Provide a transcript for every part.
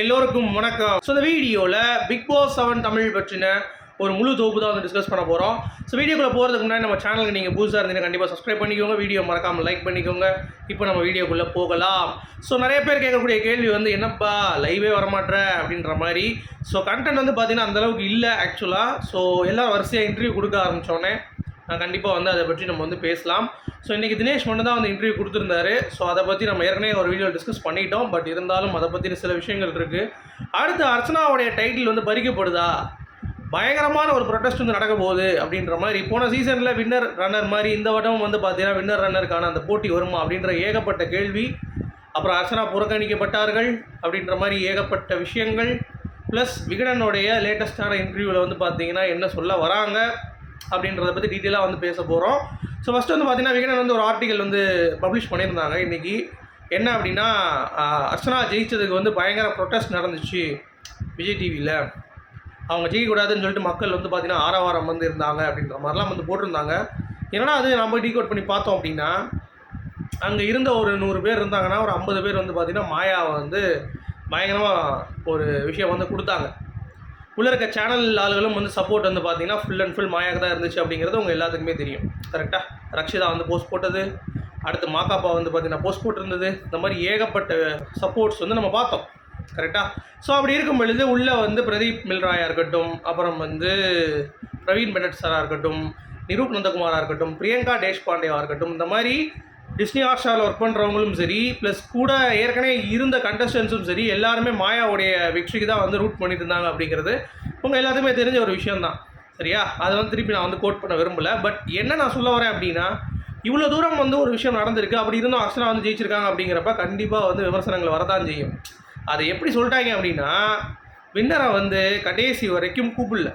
எல்லோருக்கும் வணக்கம். ஸோ இந்த வீடியோவில் பிக் பாஸ் செவன் தமிழ் பற்றின ஒரு முழு தொகுப்பு தான் வந்து டிஸ்கஸ் பண்ண போகிறோம் ஸோ வீடியோக்குள்ளே போகிறதுக்கு முன்னாடி நம்ம சேனலுக்கு நீங்கள் புதுசாக இருந்தீங்கன்னா கண்டிப்பாக சப்ஸ்கிரைப் பண்ணிக்கோங்க. வீடியோ மறக்காமல் லைக் பண்ணிக்கோங்க. இப்போ நம்ம வீடியோக்குள்ளே போகலாம். ஸோ நிறைய பேர் கேட்கக்கூடிய கேள்வி வந்து என்னப்பா லைவே வரமாட்ற? அப்படின்ற மாதிரி. ஸோ கண்டென்ட் வந்து பார்த்தீங்கன்னா அந்தளவுக்கு இல்லை ஆக்சுவலாக ஸோ எல்லாம் வரிசையாக இன்டர்வியூ கொடுக்க ஆரம்பித்தோன்னே கண்டிப்பாக வந்து அதை பற்றி நம்ம வந்து பேசலாம். ஸோ இன்றைக்கி தினேஷ் மட்டும் தான் வந்து இன்டர்வியூ கொடுத்துருந்தாரு. ஸோ அதை பற்றி நம்ம ஏற்கனவே ஒரு வீடியோ டிஸ்கஸ் பண்ணிட்டோம். பட் இருந்தாலும் அதை பற்றின சில விஷயங்கள் இருக்குது அடுத்து அர்ச்சனாவுடைய டைட்டில் வந்து பறிக்கப்படுதா? பயங்கரமான ஒரு ப்ரொடெஸ்ட் வந்து நடக்க போகுது அப்படின்ற மாதிரி போன சீசனில் வின்னர் ரன்னர் மாதிரி இந்த வட்டமும் வந்து பார்த்தீங்கன்னா வின்னர் ரன்னருக்கான அந்த போட்டி வருமா அப்படின்ற ஏகப்பட்ட கேள்வி. அப்புறம் அர்ச்சனா புறக்கணிக்கப்பட்டார்கள் அப்படின்ற மாதிரி ஏகப்பட்ட விஷயங்கள். ப்ளஸ் விகடனுடைய லேட்டஸ்ட்டான இன்டர்வியூவில் வந்து பார்த்தீங்கன்னா என்ன சொல்ல வராங்க? அப்படின்றத பற்றி டீட்டெயிலாக வந்து பேச போகிறோம் ஸோ ஃபஸ்ட்டு வந்து பார்த்தீங்கன்னா விகடன் வந்து ஒரு ஆர்டிக்கல் வந்து பப்ளிஷ் பண்ணியிருந்தாங்க இன்றைக்கி என்ன அப்படின்னா அர்ச்சனா ஜெயிச்சதுக்கு வந்து பயங்கர ப்ரொட்டஸ்ட் நடந்துச்சு விஜய் டிவியில் அவங்க ஜெயிக்கக்கூடாதுன்னு சொல்லிட்டு மக்கள் வந்து பார்த்தீங்கன்னா ஆரவாரம் வந்து இருந்தாங்க அப்படின்ற மாதிரிலாம் வந்து போட்டிருந்தாங்க. என்னன்னா அது? நம்ம டீகோட் பண்ணி பார்த்தோம் அப்படின்னா அங்கே இருந்த ஒரு நூறு பேர் இருந்தாங்கன்னா ஒரு ஐம்பது பேர் வந்து பார்த்திங்கன்னா மாயாவை வந்து பயங்கரமாக ஒரு விஷயம் வந்து கொடுத்தாங்க. உள்ள இருக்க சேனல் ஆளுகளும் வந்து சப்போர்ட் வந்து பார்த்தீங்கன்னா ஃபுல் அண்ட் ஃபுல் மாயாக தான் இருந்துச்சு அப்படிங்கிறது உங்கள் எல்லாத்துக்குமே தெரியும். கரெக்டாக ரக்ஷிதா வந்து போஸ்ட் போட்டது. அடுத்து மாக்காப்பா வந்து பார்த்தீங்கன்னா போஸ்ட் போட்டிருந்தது. இந்த மாதிரி ஏகப்பட்ட சப்போர்ட்ஸ் வந்து நம்ம பார்த்தோம். கரெக்டாக ஸோ அப்படி இருக்கும் பொழுது உள்ளே வந்து பிரதீப் மில்ராயாக இருக்கட்டும் அப்புறம் வந்து பிரவீன் பெனட் சாராக இருக்கட்டும் நிரூப் நந்தகுமாராக இருக்கட்டும் பிரியங்கா தேஷ்பாண்டேவாக இருக்கட்டும் இந்த மாதிரி டிஸ்னி ஹாட்ஸ்டாரில் ஒர்க் பண்ணுறவங்களும் சரி ப்ளஸ் கூட ஏற்கனவே இருந்த கண்டஸ்டன்ஸும் சரி எல்லாருமே மாயாவுடைய வெற்றிக்கு தான் வந்து ரூட் பண்ணிட்டு இருந்தாங்க அப்படிங்கிறது உங்கள் எல்லாத்துக்குமே தெரிஞ்ச ஒரு விஷயம்தான். சரியா? அதை வந்து திருப்பி நான் வந்து கோட் பண்ண விரும்பல. பட் என்ன நான் சொல்ல வரேன் அப்படின்னா இவ்வளோ தூரம் வந்து ஒரு விஷயம் நடந்திருக்கு. அப்படி இருந்தும் அர்ச்சனா வந்து ஜெயிச்சிருக்காங்க அப்படிங்கிறப்ப கண்டிப்பாக வந்து விமர்சனங்கள் வரதான் செய்யும். அதை எப்படி சொல்லிட்டாங்க அப்படின்னா வின்னரை வந்து கடைசி வரைக்கும் கூப்பிடல.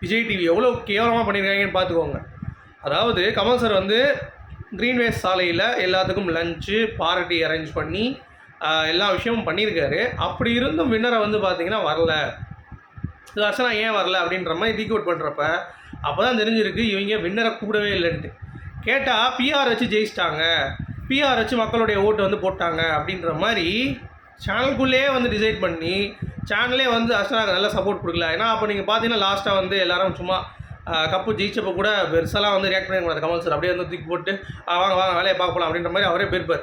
விஜய் டிவி எவ்வளோ கேவலமாக பண்ணியிருக்காங்கன்னு பார்த்துக்கோங்க. அதாவது கமல் சார் வந்து க்ரீன்வேஸ் சாலையில் எல்லாத்துக்கும் லஞ்சு பார்ட்டி அரேஞ்ச் பண்ணி எல்லா விஷயமும் பண்ணியிருக்காரு. அப்படி இருந்தும் வின்னரை வந்து பார்த்தீங்கன்னா வரல. இது அர்ச்சனா ஏன் வரல அப்படின்ற மாதிரி டீகோட் பண்ணுறப்ப அப்போ தான் தெரிஞ்சிருக்கு இவங்க வின்னரை கூடவே இல்லைன்ட்டு. கேட்டால் பிஆர் வச்சு ஜெயிச்சிட்டாங்க. பிஆர் வச்சு மக்களுடைய ஓட்டு வந்து போட்டாங்க அப்படின்ற மாதிரி சேனலுக்குள்ளேயே வந்து டிசைட் பண்ணி சேனலே வந்து அர்ச்சனாக்கு நல்ல சப்போர்ட் கொடுக்கல. ஏன்னா அப்போ நீங்கள் பார்த்தீங்கன்னா லாஸ்ட்டாக வந்து எல்லாரும் சும்மா கப்பு ஜெயிச்சப்போ கூட பெருசாலாம் வந்து ரியாக்ட் பண்ணிக்கூடாது கமல் சார் அப்படியே வந்து தூக்கி போட்டு வாங்க வாங்க வேலையை பார்க்க போகலாம் அப்படின்ற மாதிரி அவரே போயிருப்பார்.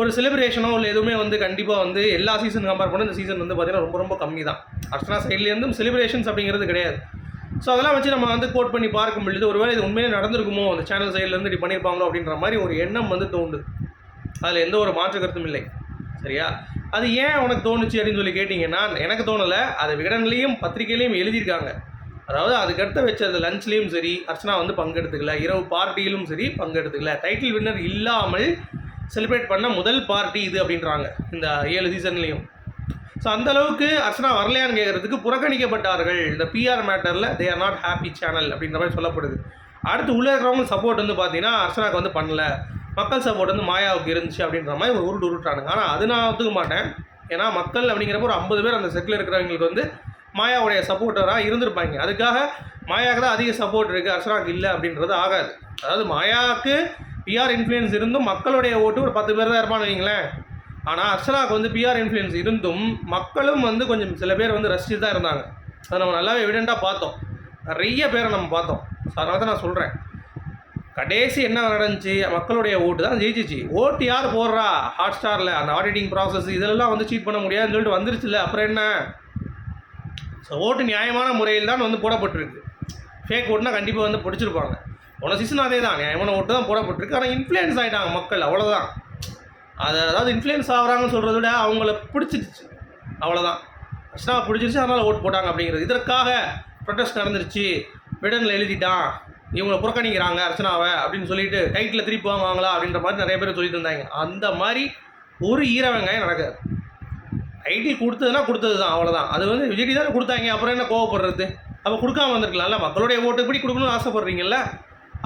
ஒரு செலிப்ரேஷனோ இல்லை எதுவுமே வந்து கண்டிப்பாக வந்து எல்லா சீசன் கம்பேர் பண்ண இந்த சீசன் வந்து பார்த்தீங்கன்னா ரொம்ப ரொம்ப கம்மி தான். அர்ச்சனா சைட்லேருந்தும் செலிப்ரேஷன்ஸ் அப்படிங்கிறது கிடையாது. ஸோ அதெல்லாம் வச்சு நம்ம வந்து கோட் பண்ணி பார்க்கும் பொழுது ஒருவேளை இது உண்மையிலே நடந்திருக்குமோ அந்த சேனல் சைட்லேருந்து இப்படி பண்ணியிருப்பாங்களோ அப்படின்ற மாதிரி ஒரு எண்ணம் வந்து தோணுது அதில் எந்த ஒரு மாற்று கருத்தும் இல்லை. சரியா? அது ஏன் உனக்கு தோணுச்சு அப்படின்னு சொல்லி கேட்டிங்கன்னா எனக்கு தோணலை. அது விகடன்லேயும் பத்திரிகையிலையும் எழுதியிருக்காங்க. அதாவது அதுக்கடுத்து வச்ச அந்த லஞ்ச்லேயும் சரி அர்ச்சனா வந்து பங்கெடுத்துக்கல. இரவு பார்ட்டியிலும் சரி பங்கெடுத்துக்கல. டைட்டில் வின்னர் இல்லாமல் செலிப்ரேட் பண்ண முதல் பார்ட்டி இது அப்படின்றாங்க இந்த ஏழு சீசன்லேயும் ஸோ அந்த அளவுக்கு அர்ச்சனா வரலையான்னு கேட்குறதுக்கு புறக்கணிக்கப்பட்டார்கள். இந்த PR மேட்டரில் they are not happy channel அப்படின்ற மாதிரி சொல்லப்படுது. அடுத்து உள்ளே இருக்கிறவங்க சப்போர்ட் வந்து பார்த்தீங்கன்னா அர்ச்சனாக்கு வந்து பண்ணல. மக்கள் சப்போர்ட் வந்து மாயாவுக்கு இருந்துச்சு அப்படின்ற மாதிரி ஒரு உருட்டு உருட்டானுங்க ஆனால் அது நான் ஒத்துக்க மாட்டேன். ஏன்னா மக்கள் அப்படிங்கிறப்ப ஒரு ஐம்பது பேர் அந்த செட்டில் இருக்கிறவங்களுக்கு வந்து மாயாவுடைய சப்போர்ட்டராக இருந்திருப்பாங்க. அதுக்காக மாயாவுக்கு தான் அதிக சப்போர்ட் இருக்குது அர்ச்சனாக்கு இல்லை அப்படின்றது ஆகாது. அதாவது மாயாவுக்கு பிஆர் இன்ஃப்ளூயன்ஸ் இருந்தும் மக்களுடைய ஓட்டு ஒரு பத்து பேர் தான் இருப்பான்னு வைங்களேன். ஆனால் அர்ச்சனாவுக்கு வந்து பிஆர் இன்ஃப்ளூயன்ஸ் இருந்தும் மக்களும் வந்து கொஞ்சம் சில பேர் வந்து ரசிச்சு தான் இருந்தாங்க. அதை நம்ம நல்லாவே எவிடெண்ட்டாக பார்த்தோம். நிறைய பேரை நம்ம பார்த்தோம். ஸோ அதனால தான் நான் சொல்கிறேன் கடைசி என்ன நடந்துச்சு? மக்களுடைய ஓட்டு தான் ஜெயிச்சிச்சு. ஓட்டு யார் போடுறா? ஹாட் ஸ்டாரில் அந்த ஆடிட்டிங் ப்ராசஸ் இதெல்லாம் வந்து சீட் பண்ண முடியாதுன்னு சொல்லிட்டு வந்துருச்சுல்ல. அப்புறம் என்ன? ஸோ ஓட்டு நியாயமான முறையில் தான் வந்து போடப்பட்டிருக்கு. ஃபேக் ஓட்டுனா கண்டிப்பாக வந்து பிடிச்சிருப்பாங்க. போன சீசன் அதே தான். நியாயமான ஓட்டு தான் போடப்பட்டிருக்கு. ஆனால் இன்ஃப்ளூயன்ஸ் ஆகிட்டாங்க மக்கள். அவ்வளோதான் அது அதாவது இன்ஃப்ளூயன்ஸ் ஆகுறாங்கன்னு சொல்கிறத விட அவங்கள பிடிச்சிருச்சு அவ்வளோதான் அர்ச்சனா பிடிச்சிருச்சு. அதனால் ஓட்டு போட்டாங்க அப்படிங்கிறது. இதற்காக ப்ரொட்டஸ்ட் நடந்துருச்சு. விடனில் எழுதிட்டான். இவங்களை புறக்கணிக்கிறாங்க அர்ச்சனாவை அப்படின்னு சொல்லிட்டு டைட்டில் திருப்பி வாங்குவாங்களா அப்படின்ற மாதிரி நிறைய பேர் சொல்லிட்டு இருந்தாங்க. அந்த மாதிரி ஒரு ஈரவங்காயம் நடக்காது. ஐடி கொடுத்ததுன்னா கொடுத்தது தான் அவ்வளோதான் அது வந்து விஜய் தானே கொடுத்தாங்க அப்புறம் என்ன கோவப்படுறது? அப்போ கொடுக்காம வந்திருக்கலாம்ல மக்களுடைய ஓட்டு எப்படி கொடுக்கணும்னு ஆசைப்படுறீங்கல்ல?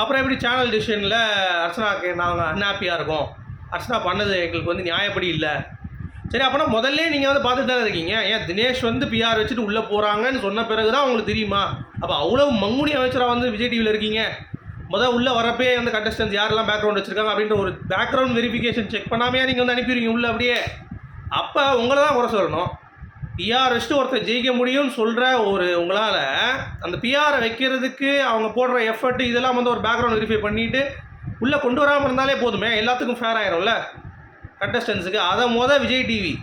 அப்புறம் எப்படி சேனல் டிசிஷனில் அர்ச்சனாக்கு நாங்கள் அன்ஹாப்பியாக இருக்கோம்? அர்ச்சனா பண்ணது எங்களுக்கு வந்து நியாயப்படி இல்லை. சரி அப்போனா முதல்ல நீங்கள் வந்து பார்த்துட்டு தானே இருக்கீங்க? ஏன் தினேஷ் வந்து பிஆர் வச்சுட்டு உள்ளே போகிறாங்கன்னு சொன்ன பிறகு தான் உங்களுக்கு தெரியுமா? அப்போ அவ்வளோ மங்குனி அமைச்சராக வந்து விஜய் டிவியில் இருக்கீங்க. முதல் உள்ளே வரப்பே வந்து கண்டஸ்டன்ஸ் யாரெல்லாம் பேக்ரவுண்ட் வச்சுருக்காங்க அப்படின்ற ஒரு பேக்ரவுண்ட் வெரிஃபிகேஷன் செக் பண்ணாமையா நீங்கள் வந்து அனுப்பிடுவீங்க உள்ளே அப்படியே? அப்போ உங்களை தான் குறை சொல்லணும். பிஆர்எஸ்ட்டு ஒருத்தர் ஜெயிக்க முடியும்னு சொல்கிற ஒரு உங்களால் அந்த பிஆரை வைக்கிறதுக்கு அவங்க போடுற எஃபர்ட் இதெல்லாம் வந்து ஒரு பேக்ரவுண்ட் வெரிஃபை பண்ணிவிட்டு உள்ளே கொண்டு வராமல் இருந்தாலே போதுமே. எல்லாத்துக்கும் ஃபேர் ஆயிரும்ல? கண்டஸ்டன்ஸுக்கு அதை மொதல் விஜய் டிவி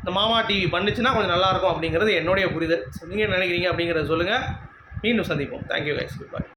இந்த மாமா டிவி பண்ணுச்சுன்னா கொஞ்சம் நல்லாயிருக்கும் அப்படிங்கிறது என்னுடைய புரிதல். ஸோ நீங்கள் நினைக்கிறீங்க அப்படிங்கிறத சொல்லுங்கள் மீண்டும் சந்திப்போம். Thank you guys bye